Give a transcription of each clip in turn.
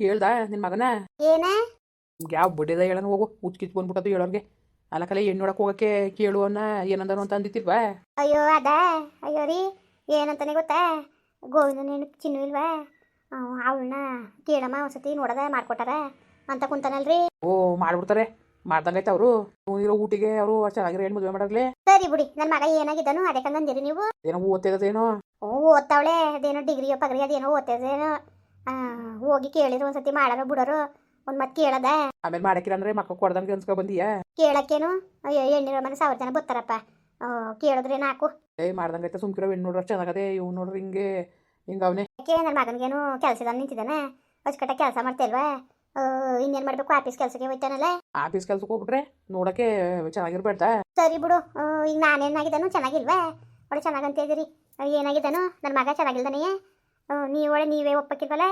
ಕೇಳ್ದ ನಿನ್ ಮಗನ? ಏನ? ಯಾವ ಬಡ್ಡಿದ ಹೇಳನ ಹೋಗು ಉಚ್ಕಿತ್ ಬಂದ್ಬಿಟ್ಟದು ಹೇಳೋರ್ಗೆ ಅಲ್ಲಕಲೆ ಹೆಣ್ಣು ನೋಡಕ್ ಹೋಗಕ್ಕೆ ಕೇಳು ಅನ್ನ ಏನಂದನು ಅಂತ ಅಂದಿತ್ತಿಲ್ವಾ ಅಯ್ಯೋ ಅದ. ಅಯ್ಯೋ ರೀ ಏನಂತಾನೆ ಗೊತ್ತಾ? ಗೋವಿಂದನೇನು ಚಿನ್ನು ಇಲ್ವಾ? ಅವಳನ್ನ ಕೇಳಮ್ಮ ಒಂದ್ಸತಿ ನೋಡದ ಮಾಡ್ಕೊಟ್ಟಾರ ಅಂತ ಕುಂತಾನಲ್ರಿ. ಓ ಮಾಡ್ಬಿಡ್ತಾರೆ. ಮಾಡ್ದಂಗೈತೆ ಅವರು? ಇರೋ ಊಟಿಗೆ ಅವರು ಚೆನ್ನಾಗಿರೋ ಹೆಣ್ಣು ಮದುವೆ ಮಾಡಾರ್ಲೆ? ಸರಿ ಬಿಡಿ ನನ್ನ ಮಗ ಏನಾಗಿದ್ದಾನು ಅದಕ್ಕೆ ಅಂದಿರಿ ನೀವು. ಏನೋ ಓದ್ತಿರೋದೇನೋ ಓ ಓದ್ತಾವಳೆ ಅದೇನೋ ಡಿಗ್ರಿ ಪಗ್ರಿ ಅದೇನೋ ಓದ್ತದೇನೋ ಹೋಗಿ ಕೇಳಿದ್ರು ಒಂದ್ಸತಿ ಮಾಡಾರ ಬಿಡೋರು. ಒಂದ್ ಮತ್ ಕೇಳದ. ಆಮೇಲೆ ಮಾಡಕ್ಕಿಲ್ಲ ಅಂದ್ರೆ ಮಕ್ಕ ಕೊಡ್ದಂಗೆ ಅನ್ಸ್ಕೊ ಬಂದಿಯಾ? ಕೇಳಕ್ಕೇನು? ಅಯ್ಯೋ ಹೆಣ್ಣಿರೋ ಮನೆ ಸಾವಿರ ಜನ ಬರ್ತಾರಪ್ಪ ಕೇಳಿದ್ರೆ ನಾಕು. ಏ ಮಾಡ್ದಂಗೈತೆ ಸುಮ್ಕಿರೋ ಹೆಣ್ಣು ನೋಡ್ರ ಚೆನ್ನಾಗದೆ ಇವ್ ನೋಡ್ರಿ ಹಿಂಗೆ ಹಿಂಗ ಅವನೇ. ಯಾಕೆ ನನ್ನ ಮಗನಿಗೇನು ಕೆಲಸದ ನಿಂತಿದ್ದಾನೆ? ಅಚ್ಚುಕಟ್ಟ ಕೆಲಸ ಮಾಡ್ತಿಲ್ವಾ? ಇನ್ನೇನ್ ಮಾಡ್ಬೇಕು? ಆಫೀಸ್ ಕೆಲಸಕ್ಕೆ ಹೋಯ್ತಾನಲ್ಲ. ಆಫೀಸ್ ಕೆಲ್ಸಕ್ಕೆ ಹೋಗ್ಬಿಟ್ರೆ ನೋಡಕ್ಕೆ ಚೆನ್ನಾಗಿರ್ಬೇಡ ಸರಿ ಬಿಡು. ಈಗ ನಾನೇನಾಗಿದ್ದಾನು ಚೆನ್ನಾಗಿಲ್ವಾ? ಒಳ್ಳೆ ಚೆನ್ನಾಗಂತ ಇದ್ದೀರಿ. ಏನಾಗಿದ್ದಾನು? ನನ್ನ ಮಗ ಚೆನ್ನಾಗಿಲ್ದಾನೆಯೇ? ನೀವು ಒಳ್ಳೆ ನೀವೇ ಒಪ್ಪಕ್ಕಿಲ್ವಲ್ಲ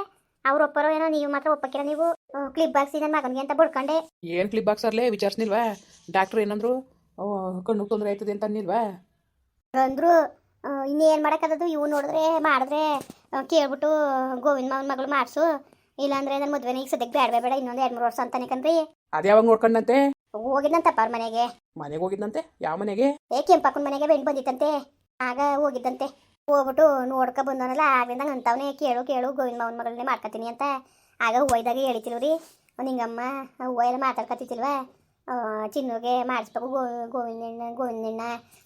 ಅವ್ರ ಒಪ್ಪರೋ ಏನೋ ನೀವು ಮಾತ್ರ ಒಪ್ಪಕ್ಕಿರ ನೀವು? ಕ್ಲಿಪ್ ಬಾಕ್ಸ್ ನನ್ನ ಮಗನಿಗೆ ಅಂತ ಬಡ್ಕೊಂಡೆ. ಏನ್ ಕ್ಲಿಪ್ ಬಾಕ್ಸ್ ಅಲ್ಲೇ ವಿಚಾರಿಸ್ನಿಲ್ವಾ? ಡಾಕ್ಟರ್ ಏನಂದ್ರು? ಕಣ್ಣು ತೊಂದರೆ ಆಯ್ತದೆ ಅಂತ ಅನ್ನಿಲ್ವಾ? ಅಂದ್ರು ಇನ್ನೇನ್ ಮಾಡೋಕ್ಕದದು ಇವು ನೋಡಿದ್ರೆ ಮಾಡಿದ್ರೆ ಕೇಳ್ಬಿಟ್ಟು ಗೋವಿಂದ ಮಾವನ ಮಗಳು ಮಾಡಿಸು. ಇಲ್ಲಾಂದ್ರೆ ನನ್ನ ಮದುವೆನ ಈಗ ಸದ್ಯಕ್ಕೆ ಬೇಡ ಬೇಡ ಇನ್ನೊಂದು ಎರಡು ಮೂರು ವರ್ಷ ಅಂತಾನೆ ಕಣ್ರಿ. ಅದು ಯಾವಾಗ ನೋಡ್ಕೊಂಡಂತೆ? ಹೋಗಿದ್ದಂತಪ್ಪ ಅವ್ರ ಮನೆಗೆ. ಮನೆಗೆ ಹೋಗಿದ್ದಂತೆ ಯಾವ ಮನೆಗೆ? ಏ ಕೆಂಪಕ್ಕನ ಮನೆಗೆ ಬೆಂಡ್ ಬಂದಿತ್ತಂತೆ. ಆಗ ಹೋಗಿದ್ದಂತೆ. ಹೋಗ್ಬಿಟ್ಟು ನೋಡ್ಕೊ ಬಂದವನಲ್ಲ, ಆಗ್ಲಿಂದ ಅಂತವನೇ ಕೇಳು ಕೇಳು, ಗೋವಿಂದ ಮಾವನ ಮಗಳನ್ನೇ ಮಾಡ್ಕೊತೀನಿ ಅಂತ. ಆಗ ಹೂವೈದಾಗ ಹೇಳಿತಿಲ್ವ ರೀ ನಿಂಗಮ್ಮ ಹೂವ ಎಲ್ಲ ಮಾತಾಡ್ಕೊತಿಲ್ವ ಚಿನ್ನಗೆ ಮಾಡಿಸ್ಬೇಕು ಗೋ ಗೋವಿಂದಣ್ಣ ಗೋವಿಂದಣ್ಣ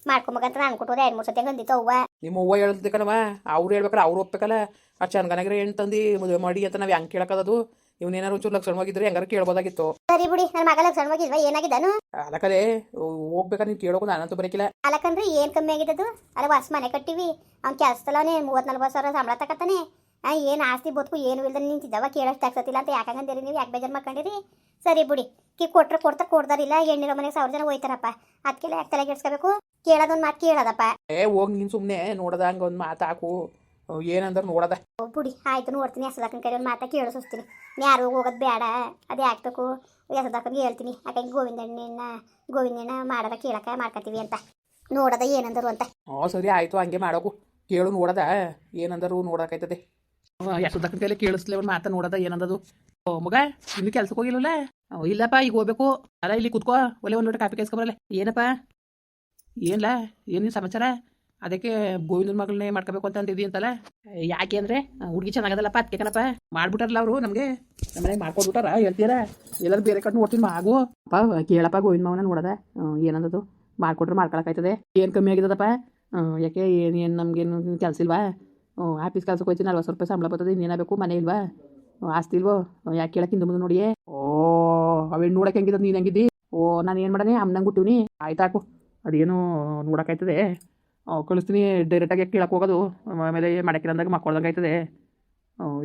ಮಾಡ್ಕೊಬೇಕಂತ ನಾನು ಕೊಟ್ಟೋದು, ಎರಡು ಮೂರು ಸತಿ ಬಂದಿತ್ತು ಅವ್ವ. ನಿಮ್ಮ ಕಣವ ಅವ್ರು ಹೇಳ್ಬೇಕಲ್ಲ, ಅವ್ರು ಒಪ್ಬೇಕಲ್ಲ? ಆ ಚಂದನಗರ ಹೆಣ್ಣು ತಂದು ಮದುವೆ ಮಾಡಿ ಅಂತ ನಾವು ಹೆಂಗೆ ಕೇಳಕ್ಕದದು ಇವನೇನಾರು ಒಂಚೂರು ಲಕ್ಷಣವಾಗಿದ್ರೆ ಹೆಂಗಾರು ಕೇಳ್ಬೋದಾಗಿತ್ತು. ಸರಿ ಬಿಡಿ ನನ್ನ ಮಗ ಲಕ್ಷಣವಾಗಿಲ್ವಾ ಏನಾಗಿದ್ದಾನು? ಅದಕ್ಕದೆ ಹೋಗ್ಬೇಕಾದ್ರೆ ನೀವು ಕೇಳೋಕು ನಾನಂತೂ ಬರಕಿಲ್ಲ. ಅಲಕಂದ್ರೆ ಏನು ಕಮ್ಮಿ ಆಗಿದ್ದದು? ಅಲ್ಲ ಹೊಸ ಮನೆ ಕಟ್ಟಿವಿ ಅವ್ನು ಕೆಲಸದಲ್ಲವನೇ ಮೂವತ್ತು ನಲ್ವತ್ತು ಸಾವಿರ ಸಂಬಳ ತಕತ್ತಾನೆ. ಏನು ಆಸ್ತಿ ಬದುಕು ಏನು ಇಲ್ದ ನಿಂತಿದ್ದಾವ ಕೇಳೋಷ್ಟು ಆಗ್ತತಿಲ್ಲ ಅಂತ ಯಾಕಂಗಂದಿರಿ ನೀವು ಯಾಕೆ ಬೇಜಾರು ಮಾಡ್ಕೊಂಡಿರಿ? ಸರಿ ಬಿಡಿ ಕಿ ಕೊಟ್ರೆ ಕೊಡ್ತಾ ಕೊಡ್ದಾರಿಲ್ಲ ಹೆಣ್ಣಿರೋ ಮನೆಗೆ ಸಾವಿರ ಜನ ಹೋಯ್ತಾರಪ್ಪ. ಅದಕ್ಕೆಲ್ಲ ಯಾಕೆ ತಲೆ ಕೆಡ್ಸ್ಕೋಬೇಕು ಕೇಳೋದೊಂದು ಮಾತು ಕೇಳೋದಪ್ಪ. ಏ ಹೋಗಿ ನೀನು ಸುಮ್ಮನೆ ನೋಡದ ಹಂಗೆ ಒಂದು ಮಾತಾಕು ಏನಂದ್ರೆ ನೋಡದ. ಬುಡಿ ಬಿಡಿ ಆಯ್ತು ನೋಡ್ತೀನಿ ಹೆಸದಾಕನ ಕಡೆ ಒಂದು ಮಾತಾ ಕೇಳಿಸ್ತೀನಿ ಯಾರು ಹೋಗೋದು ಬೇಡ. ಅದು ಹಾಕ್ಬೇಕು ಹೆಸದಾಕನ್ಗೆ ಹೇಳ್ತೀನಿ. ಯಾಕೆ ಗೋವಿಂದಣ್ಣನ ಗೋವಿಂದಣ್ಣ ಮಾಡದ ಕೇಳಕ್ಕೆ ಮಾಡ್ಕೊತೀವಿ ಅಂತ. ನೋಡದ ಏನಂದರು ಅಂತ. ಹ್ಞೂ ಸರಿ ಆಯಿತು ಹಂಗೆ ಮಾಡೋಕು. ಕೇಳು ನೋಡದ. ಏನಂದರು ನೋಡಕೈತದೆ. ಎಷ್ಟೊತ್ತಕ್ಕ ಕೈಲಿ ಕೇಳಿಸ್ಲೇ ಒಂದು ಮಾತಾ ನೋಡದ ಏನಂದದು. ಓ ಮಗ ಇನ್ನು ಕೆಲ್ಸಕ್ಕೆ ಹೋಗಿಲ್ಲಲ್ಲ? ಓ, ಇಲ್ಲಪ್ಪ ಈಗ ಹೋಗ್ಬೇಕು. ಅಲ್ಲ ಇಲ್ಲಿ ಕುತ್ಕೋ. ಒಲೆ ಒಂದು ಲೋಟ ಕಾಫಿ ಕಾಯಿಸ್ಕೊಬರಲ್ಲ ಏನಪ್ಪ? ಏನ್ಲ? ಏನ್ ಸಮಾಚಾರ? ಅದಕ್ಕೆ ಗೋವಿಂದನ ಮಗಳನ್ನೇ ಮಾಡ್ಕೋಬೇಕು ಅಂತ ಅಂದಿದ್ವಿ ಅಂತಲ್ಲ? ಯಾಕೆ ಅಂದ್ರೆ ಹುಡುಗಿ ಚೆನ್ನಾಗದಲ್ಲಪ್ಪ ಅದಕ್ಕೆ ಕಣಪ್ಪ ಮಾಡ್ಬಿಟ್ಟಾರಲ್ಲ ಅವರು ನಮಗೆ. ನಮ್ಮನೆ ಮಾಡ್ಕೊಡ್ಬಿಟ್ಟಾರ ಹೇಳ್ತೀರಾ? ಎಲ್ಲರೂ ಬೇರೆ ಕಡೆ ನೋಡ್ತೀನಿ, ಮಾಗು. ಅಪ್ಪ, ಕೇಳಪ್ಪ ಗೋವಿಂದ ಮಾವನ ನೋಡದ. ಏನಂದದು? ಮಾಡ್ಕೊಟ್ರೆ ಮಾಡ್ಕೊಳಕಾಯ್ತದೆ. ಏನು ಕಮ್ಮಿ ಆಗಿದದಪ್ಪ? ಯಾಕೆ ಏನು ಏನು ನಮಗೇನು ಕೆಲಸ ಇಲ್ವಾ? ಆಫೀಸ್ ಕೆಲ್ಸಕ್ಕೆ ಹೋಯ್ತೀನಿ ನಲ್ವತ್ತು ರೂಪಾಯಿ ಸಂಬಳ ಬರ್ತದೆ ಇನ್ನೇನಾಗಬೇಕು ಮನೆ ಇಲ್ವಾ? ಆಸ್ತಿ ಇಲ್ವೋ? ಯಾಕೆ ಕೇಳಕ್ಕೆ ಹಿಂದೆ ಮುಂದೆ ನೋಡಿಯೇ? ಓ, ಅವೇನು ನೋಡಕ್ಕೆ ಹೆಂಗಿದ್ದ ನೀನು ಹೆಂಗಿದ್ದಿ? ಓ, ನಾನು ಏನು ಮಾಡನೆ ಅಮ್ಮನಂಗೆ ಹುಟ್ಟಿವ್ನಿ. ಆಯ್ತಾಕು. ಅದೇನು ನೋಡೋಕ್ಕಾಯ್ತದೆ ಕಳಿಸ್ತೀನಿ. ಡೈರೆಕ್ಟಾಗಿ ಕೇಳಕ್ಕೆ ಹೋಗೋದು. ಆಮೇಲೆ ಅಂದಾಗ ಮಕ್ಕೊಳ್ದಂಗೆ ಆಯ್ತದೆ.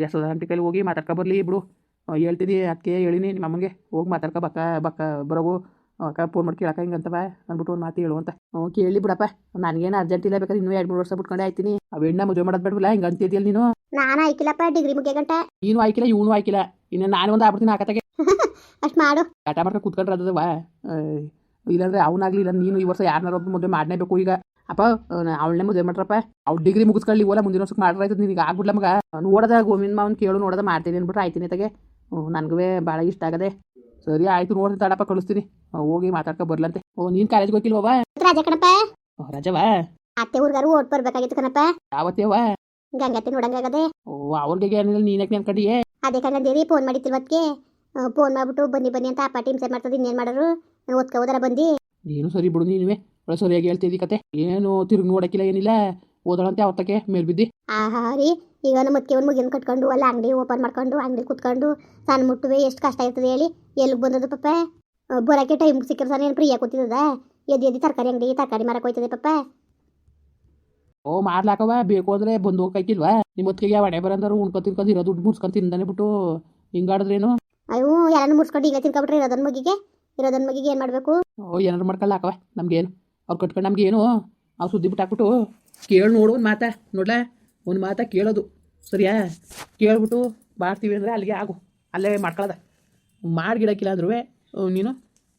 ಎಷ್ಟದ ಗಂಟೆ ಕೈಲಿ ಹೋಗಿ ಮಾತಾಡ್ಕೊ ಬರಲಿ ಬಿಡು. ಹೇಳ್ತೀನಿ ಅದಕ್ಕೆ ಹೇಳಿನಿ ನಿಮ್ಮ ಅಮ್ಮಂಗೆ. ಹೋಗಿ ಮಾತಾಡ್ಕೊ ಬಕ್ಕ ಬಕ್ಕ ಬರೋವು ಅಕ್ಕ ಫೋನ್ ಮಾಡಿ ಕೇಳಕ್ಕ ಹಿಂಗಂತವ ಅಂದ್ಬಿಟ್ಟು ಒಂದು ಮಾತು ಹೇಳು ಅಂತ. ಹ್ಞೂ ಕೇಳಿ ಬಿಡಪ್ಪ. ನನಗೇನು ಅರ್ಜೆಂಟ್ ಇಲ್ಲ ಬೇಕಾದ್ರೆ ಇನ್ನೂ ಎರಡು ಮೂರು ವರ್ಷ ಬಿಟ್ಕೊಂಡೆ ಆಯ್ತೀನಿ. ಅವೆಣ್ಣ ಮದುವೆ ಮಾಡೋದು ಬೇಡವಲ್ಲ ಹಿಂಗೆ ಅಂತಿದ್ಯಲ್ಲ ನೀನು? ನಾನು ಆಯ್ಕಿಲ್ಲಪ್ಪ ಡಿಗ್ರಿ ಮುಗಿಯ ಗಂಟೆ. ನೀನು ಆಯ್ಕಿಲ್ಲ ಇವನು ಆಯ್ಕಿಲ್ಲ. ಇನ್ನು ನಾನು ಒಂದು ಆಗ್ಬಿಡ್ತೀನಿ ಆಕತ್ತಾಗೆ ಅಷ್ಟು ಮಾಡು. ಆಟ ಮಾಡ್ಕೊಂಡು ಕೂತ್ಕೊಂಡ್ರೆ ಅದವ. ಇಲ್ಲಾಂದ್ರೆ ಅವನಾಗ್ಲಿ ಇಲ್ಲ ನೀನು ಈ ವರ್ಷ ಯಾರನ್ನಾರ ಒಬ್ಬ ಮದುವೆ ಮಾಡಲೇಬೇಕು ಈಗ. ಅಪ್ಪ ಅವಳನ್ನೇ ಮದುವೆ ಮಾಡ್ರಪ್ಪ. ಅವ್ಳು ಡಿಗ್ರಿ ಮುಗಿಸ್ಕೊಳ್ಳಿ ಓಲ ಮುಂದಿನ ವರ್ಷಕ್ಕೆ ಮಾಡ್ರೆ ಆಯ್ತದ ನಿನಗೆ ಆಗ್ಬಿಡ್ಲ ಮಗ. ನೋಡದ ಗೋವಿಂದ ಮಾವನ್ ಕೇಳು ನೋಡದ ಮಾಡ್ತೀನಿ ಅಂದ್ಬಿಟ್ರೆ ಆಯ್ತೀನಿ ತಗೆ ನನಗೂ ಭಾಳ ಇಷ್ಟ ಆಗದೆ. ಸರಿ ಆಯ್ತು ನೋಡ್ತೀನಿ ತಡಪ್ಪ ಕಳಿಸ್ತೀನಿ. ಹೋಗಿ ಮಾತಾಡ್ಕೊ ಬರ್ಲಂತೆ. ಓ ನೀನ್ ಕಾಲೇಜ್ಗೆ ಹೋಗಿಲ್ವವ ರಾಜ ಕಣಪ್ಪ. ರಜವಾ ಅತ್ತೆ ಊರ್ಗಾರು ಓಟ್ ಬರ್ಬೇಕಾಗಿತ್ತು ಕಣಪ್ಪ. ಯಾವತ್ತೇವ ಗಂಗತ್ತೆ ನೋಡಂಗಾಗದೆ ಓ ಅವ್ರಿಗೆ ಏನಿಲ್ಲ ನೀನಕ್ಕೆ ನೆನ್ಕೊಂಡಿಯೇ? ಅದೇ ಕಂಗಂದೇರಿ ಫೋನ್ ಮಾಡಿತ್ತಿಲ್ವತ್ಗೆ ಫೋನ್ ಮಾಡ್ಬಿಟ್ಟು ಬನ್ನಿ ಬನ್ನಿ ಅಂತ ಅಪ್ಪ ಹಿಂಸೆ ಮಾಡ್ತದ ಇನ್ನೇನು ಮಾಡೋರು? ನಾನು ಓದ್ಕೊ ಹೋದಾರ ಬಂದು. ನೀನು ಸರಿ ಬಿಡು ನೀನುವೆ. ಸರಿಯಾಗಿ ಹೇಳ್ತಿದ್ದಿ ಕತೆ. ಏನು ತಿರುಗಿ ನೋಡಕ್ಕಿಲ್ಲ ಏನಿಲ್ಲ. ಓದೋಣಂತೆ ಅವತ್ತಕ್ಕೆ ಮೇಲ್ಬಿದ್ದಿ ಆಹಾ ರೀ ಈಗ ನಮ್ಮ ಮತ್ತೆ ಒಂದು ಮುಗಿನ ಕಟ್ಕೊಂಡು ಅಲ್ಲ ಅಂಗಡಿ ಓಪನ್ ಮಾಡ್ಕೊಂಡು ಅಂಗಡಿ ಕುತ್ಕೊಂಡು ಸಣ್ಣ ಮುಟ್ಟುವೆ ಎಷ್ಟು ಕಷ್ಟ ಇರ್ತದೆ ಹೇಳಿ. ಎಲ್ಲಿಗೆ ಬಂದದ ಪಪ್ಪ? ಬರೋಕ್ಕೆ ಟೈಮ್ ಸಿಕ್ಕಿದ್ರೆ ಸರ್ ಏನು ಫ್ರೀ ಕೂತಿದ್ದದ? ಎದ್ದು ಎದ್ದು ತರಕಾರಿ ಅಂಗಡಿ ತರಕಾರಿ ಮಾರಕ್ಕೆ ಹೋಯ್ತದೆ ಪಪ್ಪ. ಓ ಮಾಡ್ಲಾಕವ ಬೇಕು ಅಂದ್ರೆ ಬಂದು ಹೋಗಕ್ಕಿಲ್ವಾ ನಿಮ್ಮ ಹೊತ್ತಿಗೆ ಒಡೆ ಬರಂದ್ರೆ ಉಣ್ಕೊ ತಿನ್ಕೊಂಡು ಇರೋ ದುಡ್ಡು ಮುಡ್ಸ್ಕೊಂಡು ತಿಂದಾನೆ ಬಿಟ್ಟು. ಹಿಂಗಾಡಿದ್ರೇನು? ಅಯ್ಯೋ ಯಾರನ್ನು ಮುಡ್ಸ್ಕೊಂಡು ಈಗ ತಿನ್ಕೊಬಿಟ್ರೆ ಇರೋದನ್ನ ಮಗಿಗೆ? ಇರೋದನ್ನ ಮಗಿಗೆ ಏನು ಮಾಡಬೇಕು? ಓ ಏನಾರು ಮಾಡ್ಕೊಳ್ಳಾಕವ ನಮ್ಗೇನು. ಅವ್ರು ಕಟ್ಕೊಂಡು ನಮ್ಗೇನು ಅವ್ರು ಸುದ್ದಿ ಬಿಟ್ಟು ಹಾಕ್ಬಿಟ್ಟು ಕೇಳಿ ನೋಡು ಒಂದು ಮಾತಾ. ನೋಡ್ಲ? ಒಂದು ಮಾತಾ ಕೇಳೋದು. ಸರಿಯಾ? ಕೇಳ್ಬಿಟ್ಟು ಮಾಡ್ತೀವಿ ಅಂದರೆ ಅಲ್ಲಿಗೆ ಆಗು. ಅಲ್ಲೇ ಮಾಡ್ಕೊಳ್ಳೋದ ಮಾಡಿಗಿಡಕ್ಕಿಲ್ಲ ಅಂದ್ರೂ ನೀನು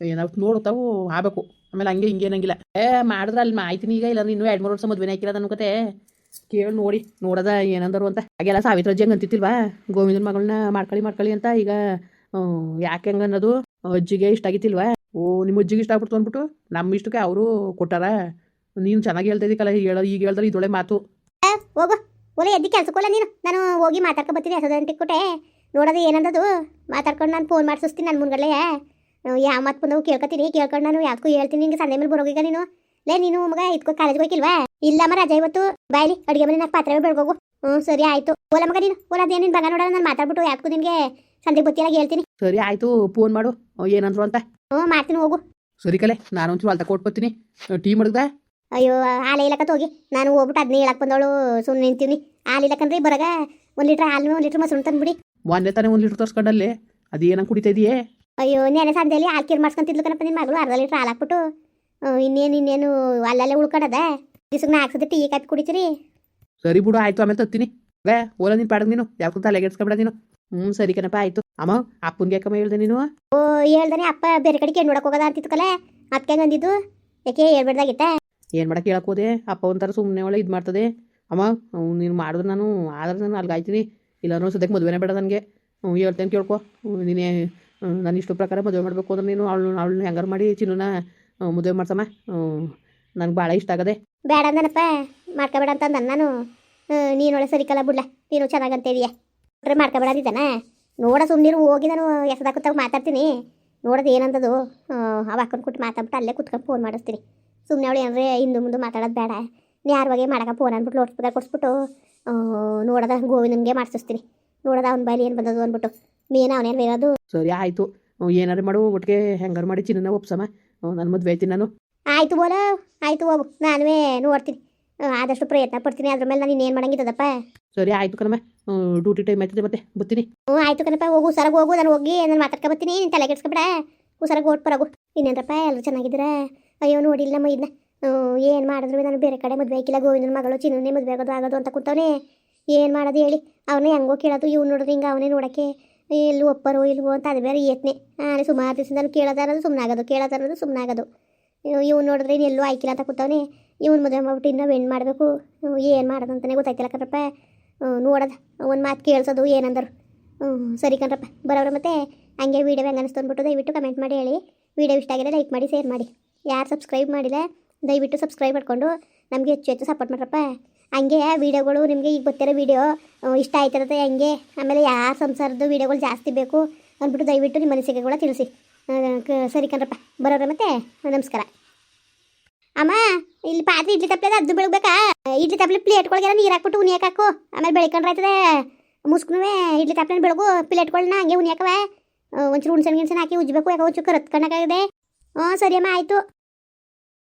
ಏನಾದ್ರು ನೋಡುತ್ತಾವು ಆಗಬೇಕು. ಆಮೇಲೆ ಹಂಗೆ ಹಿಂಗೆ ಏನಂಗಿಲ್ಲ ಏ, ಮಾಡಿದ್ರೆ ಅಲ್ಲಿ ಆಯ್ತೀನಿ ಈಗ ಇಲ್ಲ ಅಂದ್ರೆ ಇನ್ನೂ ಎರಡು ಮೂರು ವರ್ಷ ಮದುವೆ ಹಾಕಿಲ್ಲ ನನ್ನ ಕತೆ. ಕೇಳಿ ನೋಡಿ, ನೋಡದ ಏನಂದರು ಅಂತ. ಹಾಗೆಲ್ಲ ಸಾವಿತ್ರ ಅಜ್ಜಿ ಹಂಗೆ ಅಂತಿತ್ತಿಲ್ವಾ? ಗೋವಿಂದನ ಮಗಳನ್ನ ಮಾಡ್ಕೊಳ್ಳಿ ಮಾಡ್ಕೊಳ್ಳಿ ಅಂತ ಈಗ ಯಾಕೆ ಹಂಗೆ ಅನ್ನೋದು ಅಜ್ಜಿಗೆ ಇಷ್ಟ ಆಗಿತ್ತಿಲ್ವಾ? ಓ ನಿಮ್ಮ ಅಜ್ಜಿಗೆ ಇಷ್ಟ ಆಗ್ಬಿಡ್ತು ಅಂದ್ಬಿಟ್ಟು. ನಮ್ಮ ಇಷ್ಟಕ್ಕೆ ಅವರು ಕೊಟ್ಟಾರ. ನೀನು ಚೆನ್ನಾಗಿ ಹೇಳ್ತಾ ಇದ್ದೀಕಲ್ಲ ಹೇಳೋ ಈಗ ಹೇಳ್ದ್ರೆ ಇದೊಳೆ ಮಾತು. ಹೋಗು. ಒಲೆ ಎದ್ದು ಕೆಲ್ಸಕ್ಕೋಲ್ಲ ನೀನು? ನಾನು ಹೋಗಿ ಮಾತಾಡ್ಕೊ ಬರ್ತೀನಿ ಹಸದಂಟಿ ಕೊಟ್ಟೆ. ನೋಡೋದು ಏನಂದದು? ಮಾತಾಡ್ಕೊಂಡು ನಾನು ಫೋನ್ ಮಾಡಿಸ್ತೀನಿ ನನ್ನ ಮುಂದೆ ಯಾವ ಮತ್ತೆ ಬಂದವು ಕೇಳ್ಕೊತೀನಿ ಕೇಳ್ಕೊಂಡು ನಾನು ಯಾವ್ದಕ್ಕೂ ಹೇಳ್ತೀನಿ ನಿಂಗೆ ಸಂಜೆ ಮೇಲೆ ಬರೋಗೀಗ ನೀನು. ಲೇ ನೀನು ಮಗ ಇದ್ಕೋ ಕಾಲೇಜ್ಗೆ ಹೋಗಿಲ್ವಾ? ಇಲ್ಲಮ್ಮ ರಜೆ ಇವತ್ತು. ಬಾಯ್ಲಿ ಅಡುಗೆ ಮನೆ ನಾಲ್ಕು ಪಾತ್ರೆ ಬೆಳ್ಗೋಗು. ಹ್ಞೂ ಸರಿ ಆಯಿತು. ಓಲ ಮಗ ನೀನು? ಓಲ ಅದೇನು ನಿನ್ನ ಬಗ ನೋಡೋಣ ನಾನು ಮಾತಾಡ್ಬಿಟ್ಟು ಯಾವ್ದಕ್ಕೂ ನಿನಗೆ ಸಂಜೆ ಗೊತ್ತಿಲ್ಲ ಹೇಳ್ತೀನಿ. ಸರಿ ಆಯಿತು ಫೋನ್ ಮಾಡು. ಏನಂದ್ರು ಅಂತ. ಹ್ಞೂ ಮಾಡ್ತೀನಿ ಹೋಗು. ಸರಿ ಕಲೆ ನಾನು ಒಂಚೂರು ಅಲ್ತ ಕೊಟ್ಬತ್ತೀನಿ ಟೀ ಮಡಗ್ದ? ಅಯ್ಯೋ ಹಾಲು ಇಲ್ಲಕತ್ತ ಹೋಗಿ. ನಾನು ಹೋಗ್ಬಿಟ್ಟು ಅದನ್ನೇ ಹೇಳಕ್ ಬಂದವಳು ಸುಮ್ಮನೆ ನಿಂತೀನಿ. ಹಾಲು ಇಲ್ಲಕಂದ್ರೆ ಬರಗ. ಒಂದು ಲೀಟರ್ ಹಾಲು ಒಂದು ಲೀಟರ್ ಮೊಸರು ತಂದ್ಬಿಡಿ. ಒಂದೇ ತಾನೇ ಒಂದು ಲೀಟರ್ ತೋರ್ಸ್ಕೊಂಡಲ್ಲಿ ಅದೇನಂಗೆ ಕುಡಿತಾ ಇದೆಯೇ? ಅಯ್ಯೋ ನೆನೆ ಸಂತೆಯಲ್ಲಿ ಹಾಲು ಕೀರ್ ಮಾಡ್ಸ್ಕೊಂತಿದ್ಲು ಕಣಪ್ಪ ನಿನ್ನ ಮಗಳು ಅರ್ಧ ಲೀಟರ್ ಹಾಲು ಹಾಕ್ಬಿಟ್ಟು. ಇನ್ನೇನು ಇನ್ನೇನು ಅಲ್ಲಲ್ಲೇ ಉಳ್ಕೊಂಡದ. ದಿವ್ಸಕ್ಕೆ ನಾ ಟೀ ಕಾಫಿ ಕುಡಿತೀರಿ. ಸರಿ ಬಿಡು ಆಯ್ತು ಆಮೇಲೆ ತತ್ತೀನಿ. ಓಲ ನೀನು ಪಾಡಗ್ ನೀನು. ಯಾಕೆ ತಲೆಗೆಡ್ಸ್ಕೊಬೇಡ ನೀನು. ಹ್ಞೂ ಸರಿ ಕಣಪ್ಪ ಆಯ್ತು. ಅಮ್ಮ ಅಪ್ಪನ್ಗೆ ಯಾಕಮ್ಮ ಹೇಳ್ದೆ ನೀನು? ಓ ಹೇಳ್ದಾನೆ ಅಪ್ಪ ಬೇರೆ ಕಡೆಗೆ ನೋಡಕ್ ಹೋಗೋದ ಅಂತಿತ್ತು ಕಲೆ. ಅದಕ್ಕೆ ಅಂದಿದ್ದು? ಯಾಕೆ ಹೇಳ್ಬೇಡ್ದಾಗಿತ್ತ? ಏನು ಮಾಡಕ್ಕೆ ಹೇಳಕ್ ಹೋದೆ? ಅಪ್ಪ ಒಂಥರ ಸುಮ್ಮನೆ ಒಳ್ಳೆ ಇದು ಮಾಡ್ತದೆ. ಅಮ್ಮ ನೀನು ಮಾಡಿದ್ರೆ ನಾನು ಆದ್ರೆ ನಾನು ಅಲ್ಲಿ ಆಯ್ತೀನಿ. ಇಲ್ಲ ಅನ್ನೋ ಸದ್ಯಕ್ಕೆ ಮದುವೆನೇ ಬೇಡ ನನಗೆ. ಹ್ಞೂ ಹೇಳ್ತೇನೆ ಕೇಳ್ಕೊ. ನೀನೆ ನೀನೇ ಇಷ್ಟು ಪ್ರಕಾರ ಮದುವೆ ಮಾಡಬೇಕು ಅಂದ್ರೆ ನೀನು ಅವಳು ಅವಳನ್ನ ಹೆಂಗಾರು ಮಾಡಿ ಚಿನ್ನನ ಮದುವೆ ಮಾಡ್ಸಮ್ಮ. ನನಗೆ ಭಾಳ ಇಷ್ಟ ಆಗದೆ. ಬೇಡ ಅಂದನಪ್ಪ. ಮಾಡ್ಕೋಬೇಡ ಅಂತ ಅಂದ ನಾನು. ನೀನೊಳೆ ಒಳ್ಳೆ ಸರಿ ಕಲ ಬಿಡ್ಲ. ನೀನು ಚೆನ್ನಾಗಂತ ಇದೆಯಾ. ಮಾಡ್ಕೋಬೇಡ ಅಂದಿದ್ದಾನ? ನೋಡ ಸುಮ್ಮನೆ ಹೋಗಿ ನಾನು ಕೂತಾಗ ಮಾತಾಡ್ತೀನಿ. ನೋಡೋದು ಏನಂದದು ಅವ ಅಕ್ಕನ ಕೊಟ್ಟು ಮಾತಾಡ್ಬಿಟ್ಟು ಅಲ್ಲೇ ಕುತ್ಕೊಂಡು ಫೋನ್ ಮಾಡಿಸ್ತೀನಿ. ಸುಮ್ಮನೆ ಅವಳು ಏನಾರೇ ಹಿಂದೆ ಮುಂದೆ ಮಾತಾಡೋದು ಬೇಡ. ನೀ ಯಾರವಾಗೆ ಮಾಡಕ ಫೋನ್ ಅಂದ್ಬಿಟ್ಟು ಲೋಡ್ಸ್ಬಿಟ್ಟು ಕೊಡ್ಸ್ಬಿಟ್ಟು ನೋಡೋದ ಗೋವಿಂದನ್ಗೆ ಮಾಡಿಸ್ತೀನಿ ನೋಡೋದ ಅವ್ನ ಬಾಯಿ ಏನು ಬಂದದು ಅಂದ್ಬಿಟ್ಟು ಮೇನ್ ಅವನೇನು ಇರೋದು ಸರಿ ಆಯಿತು. ಏನಾರು ಮಾಡು ಒಟ್ಟಿಗೆ ಹೆಂಗಾರು ಮಾಡಿ ಚಿನ್ನ ಒಪ್ಸಮ್ಮ ನನ್ನ ಮದುವೆ ಆಯ್ತೀನಿ ನಾನು. ಆಯ್ತು ಬೋಲ ಆಯ್ತು ಹೋಗು. ನಾನುವೇ ನೋಡ್ತೀನಿ. ಆದಷ್ಟು ಪ್ರಯತ್ನ ಪಡ್ತೀನಿ. ಅದ್ರ ಮೇಲೆ ನಾನು ಇನ್ನೇನು ಮಾಡಂಗಿದ್ದದಪ್ಪ ಸರಿ ಆಯ್ತು ಕಣಮ್ಮ. ಡ್ಯೂಟಿ ಟೈಮ್ ಆಯ್ತದೆ ಮತ್ತೆ ಬರ್ತೀನಿ. ಹ್ಞೂ ಆಯ್ತು ಕಣಪ್ಪ. ಹೋಗು ಹುಷಾರಾಗಿ ಹೋಗು ನಾನು ಹೋಗಿ ನಾನು ಮಾತಾಡ್ಕೊ ಬರ್ತೀನಿ. ನೀನು ತಲೆ ಕೆಡ್ಸ್ಕೊಬಿಡ ಹುಷಾರಾಗಿ ಓಟ್ ಪರಗು ಇನ್ನೇನಪ್ಪ ಎಲ್ಲರೂ ಚೆನ್ನಾಗಿದ್ರೆ ಅಯ್ಯೋ ನೋಡಿಲ್ಲ ನಮ್ಮ ಇದನ್ನ ಏನು ಮಾಡಿದ್ರು ನಾನು ಬೇರೆ ಕಡೆ ಮದುವೆ ಆಗಿಲ್ಲ. ಗೋವಿಂದನ ಮಗಳು ಚಿನ್ನನೇ ಮದುವೆ ಆಗೋದು ಆಗೋದು ಅಂತ ಕೂತವನೇ. ಏನು ಮಾಡೋದು ಹೇಳಿ. ಅವನೇ ಹೆಂಗೋ ಕೇಳೋದು ಇವ್ನು ನೋಡಿದ್ರೆ ಹಿಂಗೆ ಅವನೇ ನೋಡೋಕ್ಕೆ. ಎಲ್ಲೂ ಒಪ್ಪರೋ ಇಲ್ವೋ ಅಂತ ಅದು ಬೇರೆ ಏತ್ನೆ ನಾನು ಸುಮಾರು ದಿವಸದಿಂದ ಕೇಳೋದಾರದು ಅನ್ನೋದು ಸುಮ್ಮನೆ ಆಗೋದು ಕೇಳೋದ ಅನ್ನೋದು ಸುಮ್ಮನೆ ಆಗೋದು ಇವ್ನು ನೋಡಿದ್ರೆ ಎಲ್ಲೂ ಆಯ್ಕಿಲ್ಲ ಅಂತ ಕೂತವನೇ. ಇವ್ನು ಮದುವೆ ಮಾಡ್ಬಿಟ್ಟು ಇನ್ನೂ ಹೆಣ್ಣು ಮಾಡಬೇಕು. ಏನು ಮಾಡೋದು ಅಂತಲೇ ಗೊತ್ತಾಯ್ತಿಲ್ಲ ಕಣ್ರಪ್ಪ. ನೋಡೋದು. ಒಂದು ಮಾತು ಕೇಳಿಸೋದು ಏನಂದರು. ಹ್ಞೂ ಸರಿ ಕಣ್ರಪ್ಪ. ಬರೋರು ಮತ್ತೆ ಹಂಗೆ ವೀಡಿಯೋ ಹೆಂಗೆ ಅನಿಸ್ತು ಅಂದ್ಬಿಟ್ಟು ದಯವಿಟ್ಟು ಕಮೆಂಟ್ ಮಾಡಿ ಹೇಳಿ. ವೀಡಿಯೋ ಇಷ್ಟ ಆಗಿದೆ ಲೈಕ್ ಮಾಡಿ ಶೇರ್ ಮಾಡಿ. ಯಾರು ಸಬ್ಸ್ಕ್ರೈಬ್ ಮಾಡಿಲ್ಲ, ದಯವಿಟ್ಟು ಸಬ್ಸ್ಕ್ರೈಬ್ ಮಾಡಿಕೊಂಡು ನಮಗೆ ಹೆಚ್ಚು ಹೆಚ್ಚು ಸಪೋರ್ಟ್ ಮಾಡ್ರಪ್ಪ. ಹಂಗೆ ವೀಡಿಯೋಗಳು ನಿಮಗೆ ಈಗ ಗೊತ್ತಿರೋ ವೀಡಿಯೋ ಇಷ್ಟ ಆಯ್ತಿರುತ್ತೆ ಹಂಗೆ. ಆಮೇಲೆ ಯಾರು ಸಂಸಾರದ ವೀಡಿಯೋಗಳು ಜಾಸ್ತಿ ಬೇಕು ಅಂದ್ಬಿಟ್ಟು ದಯವಿಟ್ಟು ನಿಮ್ಮ ಅನಿಸಿಕೆಗಳ ತಿಳಿಸಿ. ಸರಿ ಕಣ್ರಪ್ಪ. ಬರೋರ ಮತ್ತೆ, ನಮಸ್ಕಾರ. ಇಲ್ಲಿ ಪಾತ್ರೆ ಇಡ್ಲಿ ತಪ್ಪಲೆ ಅದು ಬೆಳಗ್ಬೇಕಾ? ಇಡ್ಲಿ ತಪ್ಪಲೆ ಪ್ಲೇಟ್ಗಳಿಗೆಲ್ಲ ನೀರು ಹಾಕ್ಬಿಟ್ಟು ಉನಿಯಕ್ಕೆ ಹಾಕು. ಆಮೇಲೆ ಬೆಳಿಕೊಂಡ್ರಾಯ್ತದೆ ಮುಸ್ಕುನುವೆ, ಇಡ್ಲಿ ತಪ್ಪಲೆ ಬೆಳಗು ಪ್ಲೇಟ್ಗಳನ್ನ ಹಂಗೆ ಉನಿಯಾಕವ ಒಂಚೂರು ಹುಣ್ಸೆನ್ ಗಿಣ್ಸೆನ್ ಹಾಕಿ ಉಜ್ಬೇಕು ಯಾಕೆ ಒಂಚೂರು ಕರತ್ಕೊಂಡಾಗಿದೆ ಹ್ಞೂ ಸರಿ ಅಮ್ಮ ಆಯಿತು.